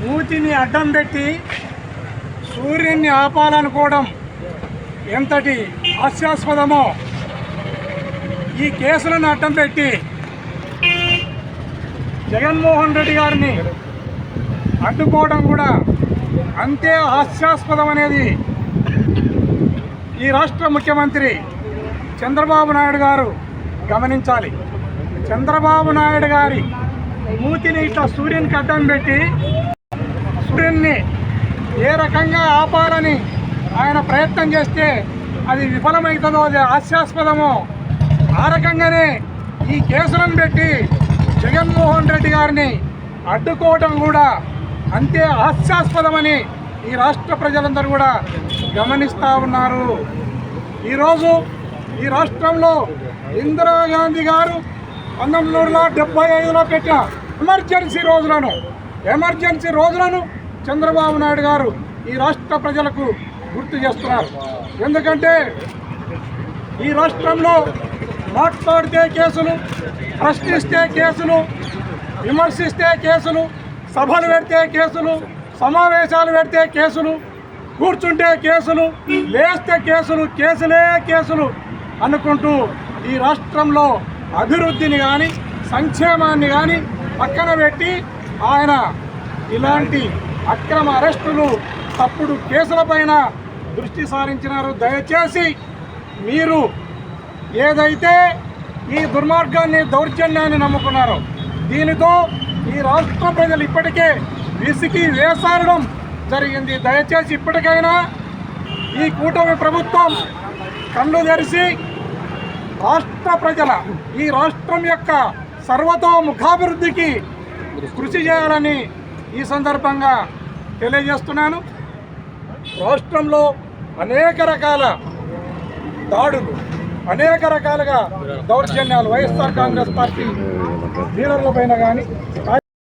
మూతిని అడ్డం పెట్టి సూర్యుని ఆపాలనుకోవడం ఎంతటి హాస్యాస్పదమో. ఈ కేసులను అడ్డం పెట్టి జగన్మోహన్ రెడ్డి గారిని అడ్డుకోవడం కూడా అంతే హాస్యాస్పదం అనేది ఈ రాష్ట్ర ముఖ్యమంత్రి చంద్రబాబు నాయుడు గారు గమనించాలి. చంద్రబాబు నాయుడు గారి మూతిని ఇట్లా సూర్యునికి అడ్డం పెట్టి సూర్యున్ని ఏ రకంగా ఆపాలని ఆయన ప్రయత్నం చేస్తే అది విఫలమవుతుందో అది హాస్యాస్పదమో ఆ రకంగానే ఈ కేసులను పెట్టి జగన్మోహన్ రెడ్డి గారిని అడ్డుకోవటం కూడా అంతే హాస్యాస్పదమని ఈ రాష్ట్ర ప్రజలందరూ కూడా గమనిస్తూ ఉన్నారు. ఈరోజు ఈ రాష్ట్రంలో ఇందిరాగాంధీ గారు పంతొమ్మిది వందల డెబ్బై ఐదులో పెట్టిన ఎమర్జెన్సీ రోజులను ఎమర్జెన్సీ రోజులను చంద్రబాబు నాయుడు గారు ఈ రాష్ట్ర ప్రజలకు గుర్తు చేస్తున్నారు. ఎందుకంటే ఈ రాష్ట్రంలో మాట్లాడితే కేసులు ప్రశ్నిస్తే కేసులు విమర్శిస్తే కేసులు సభలు పెడితే కేసులు సమావేశాలు పెడితే కేసులు కూర్చుంటే కేసులు లేస్తే కేసులు కేసులే కేసులు. అనుకుంటూ ఈ రాష్ట్రంలో అభివృద్ధిని కానీ సంక్షేమాన్ని కానీ పక్కన పెట్టి ఆయన ఇలాంటి అక్రమ అరెస్టులు తప్పుడు కేసులపైన దృష్టి సారించినారు. దయచేసి మీరు ఏదైతే ఈ దుర్మార్గాన్ని దౌర్జన్యాన్ని నమ్ముకున్నారో దీనితో ఈ రాష్ట్ర ప్రజలు ఇప్పటికే విసికి వేసారడం జరిగింది. దయచేసి ఇప్పటికైనా ఈ కూటమి ప్రభుత్వం కళ్ళు తెరిచి రాష్ట్ర ప్రజల ఈ రాష్ట్రం యొక్క సర్వతోముఖాభివృద్ధికి కృషి చేయాలని ఈ సందర్భంగా తెలియజేస్తున్నాను. రాష్ట్రంలో అనేక రకాల దాడులు అనేక రకాలుగా దౌర్జన్యాలు వైఎస్ఆర్ కాంగ్రెస్ పార్టీ లీడర్ల పైన కానీ